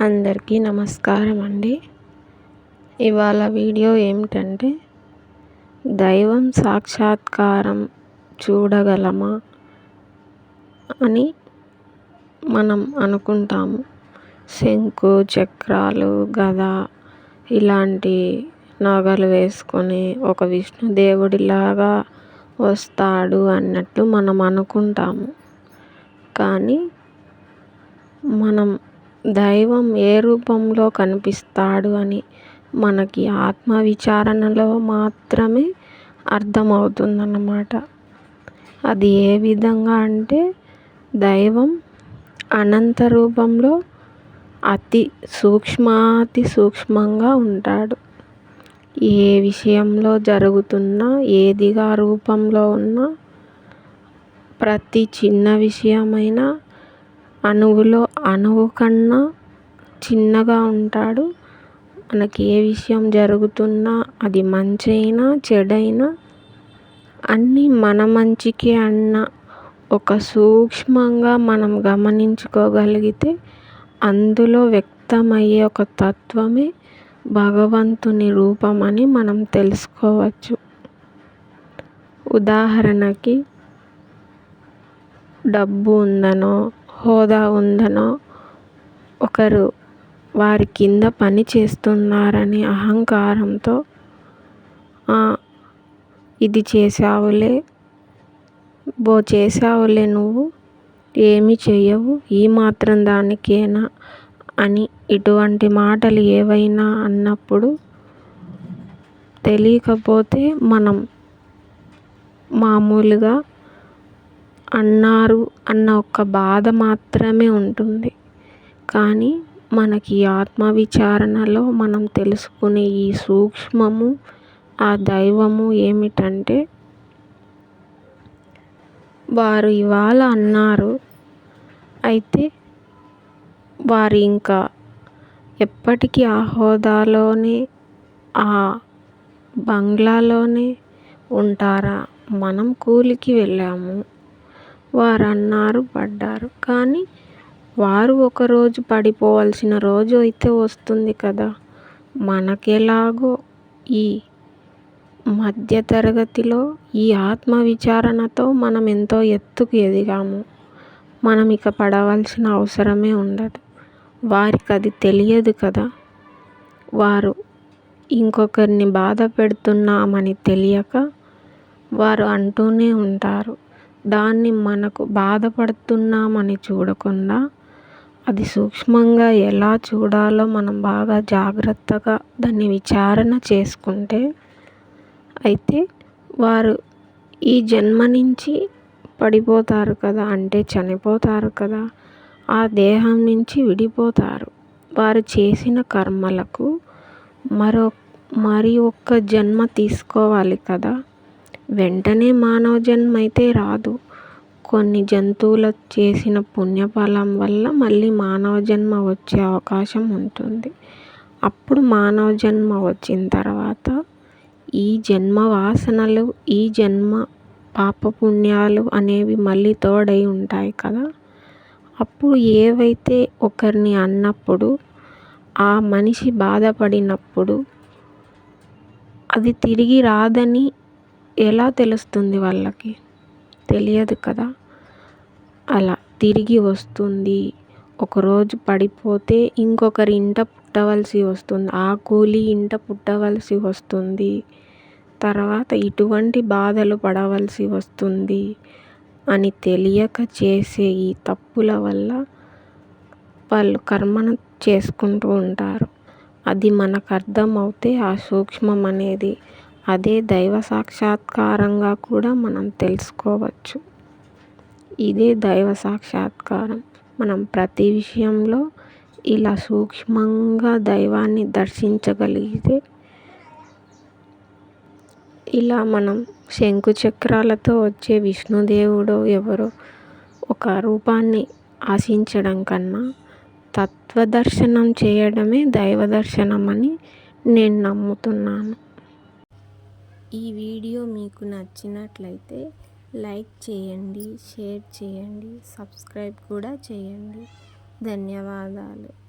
అందరికీ నమస్కారం అండి ఇవాళ వీడియో ఏమిటంటే దైవం సాక్షాత్కారం చూడగలమా అని మనం అనుకుంటాము. శంకు చక్రాలు గద ఇలాంటి నగలు వేసుకొని ఒక విష్ణుదేవుడిలాగా వస్తాడు అన్నట్టు మనం అనుకుంటాము. కానీ మనం దైవం ఏ రూపంలో కనిపిస్తాడు అని మనకి ఆత్మ విచారణలో మాత్రమే అర్థమవుతుందన్నమాట. అది ఏ విధంగా అంటే దైవం అనంత రూపంలో అతి సూక్ష్మాతి సూక్ష్మంగా ఉంటాడు. ఏ విషయంలో జరుగుతున్నా ఏదిగా రూపంలో ఉన్నా ప్రతి చిన్న విషయమైనా అణువులో అణువు కన్నా చిన్నగా ఉంటాడు. మనకి ఏ విషయం జరుగుతున్నా అది మంచైనా చెడైనా అన్నీ మన మంచికే అన్న ఒక సూక్ష్మంగా మనం గమనించుకోగలిగితే అందులో వ్యక్తమయ్యే ఒక తత్వమే భగవంతుని రూపం అని మనం తెలుసుకోవచ్చు. ఉదాహరణకి డబ్బు ఉందనో హోదా ఉందనో ఒకరు వారి కింద పని చేస్తున్నారని అహంకారంతో ఇది చేసావులే బో చేసావులే నువ్వు ఏమి చేయవు ఈ మాత్రం దానికేనా? అని ఇటువంటి మాటలు ఏవైనా అన్నప్పుడు తెలియకపోతే మనం మామూలుగా అన్నారు అన్న ఒక్క బాధ మాత్రమే ఉంటుంది. కానీ మనకి ఆత్మ విచారణలో మనం తెలుసుకునే ఈ సూక్ష్మము ఆ దైవము ఏమిటంటే వారు ఇవాళ అన్నారు. అయితే వారు ఇంకా ఎప్పటికీ ఆ హోదాలోనే ఆ బంగ్లాలోనే ఉంటారా? మనం కూలికి వెళ్ళాము. వారు అన్నారు పడ్డారు. కానీ వారు ఒకరోజు పడిపోవాల్సిన రోజు అయితే వస్తుంది కదా! మనకెలాగో ఈ మధ్య తరగతిలో ఈ ఆత్మ విచారణతో మనం ఎంతో ఎత్తుకు ఎదిగాము. మనం ఇక పడవలసిన అవసరమే ఉండదు. వారికి అది తెలియదు కదా! వారు ఇంకొకరిని బాధ పెడుతున్నామని తెలియక వారు అంటూనే ఉంటారు. దాన్ని మనకు బాధపడుతున్నామని చూడకుండా అది సూక్ష్మంగా ఎలా చూడాలో మనం బాగా జాగ్రత్తగా దాన్ని విచారణ చేసుకుంటే అయితే వారు ఈ జన్మ నుంచి పడిపోతారు కదా అంటే చనిపోతారు కదా ఆ దేహం నుంచి విడిపోతారు. వారు చేసిన కర్మలకు మరో మరి ఒక్క జన్మ తీసుకోవాలి కదా వెంటనే మానవ జన్మైతే రాదు. కొన్ని జంతువుల చేసిన పుణ్యఫలం వల్ల మళ్ళీ మానవ జన్మ వచ్చే అవకాశం ఉంటుంది. అప్పుడు మానవ జన్మ వచ్చిన తర్వాత ఈ జన్మ వాసనలు ఈ జన్మ పాపపుణ్యాలు అనేవి మళ్ళీ తోడై ఉంటాయి కదా. అప్పుడు ఏవైతే ఒకరిని అన్నప్పుడు ఆ మనిషి బాధపడినప్పుడు అది తిరిగి రాదని ఎలా తెలుస్తుంది వాళ్ళకి? తెలియదు కదా? అలా తిరిగి వస్తుంది. ఒకరోజు పడిపోతే ఇంకొకరి ఇంట పుట్టవలసి వస్తుంది. ఆ కూలి ఇంట పుట్టవలసి వస్తుంది. తర్వాత ఇటువంటి బాధలు పడవలసి వస్తుంది అని తెలియక చేసే ఈ తప్పుల వల్ల వాళ్ళు కర్మను చేసుకుంటూ ఉంటారు. అది మనకు అర్థమవుతే ఆ సూక్ష్మం అనేది అదే దైవ సాక్షాత్కారంగా కూడా మనం తెలుసుకోవచ్చు. ఇదే దైవ సాక్షాత్కారం. మనం ప్రతి విషయంలో ఇలా సూక్ష్మంగా దైవాన్ని దర్శించగలిగితే ఇలా మనం శంకు చక్రాలతో వచ్చే విష్ణుదేవుడో ఎవరో ఒక రూపాన్ని ఆశించడం కన్నా తత్వదర్శనం చేయడమే దైవ దర్శనం అని నేను నమ్ముతున్నాను. ఈ వీడియో మీకు నచ్చినట్లయితే లైక్ చేయండి షేర్ చేయండి సబ్స్క్రైబ్ కూడా చేయండి. ధన్యవాదాలు.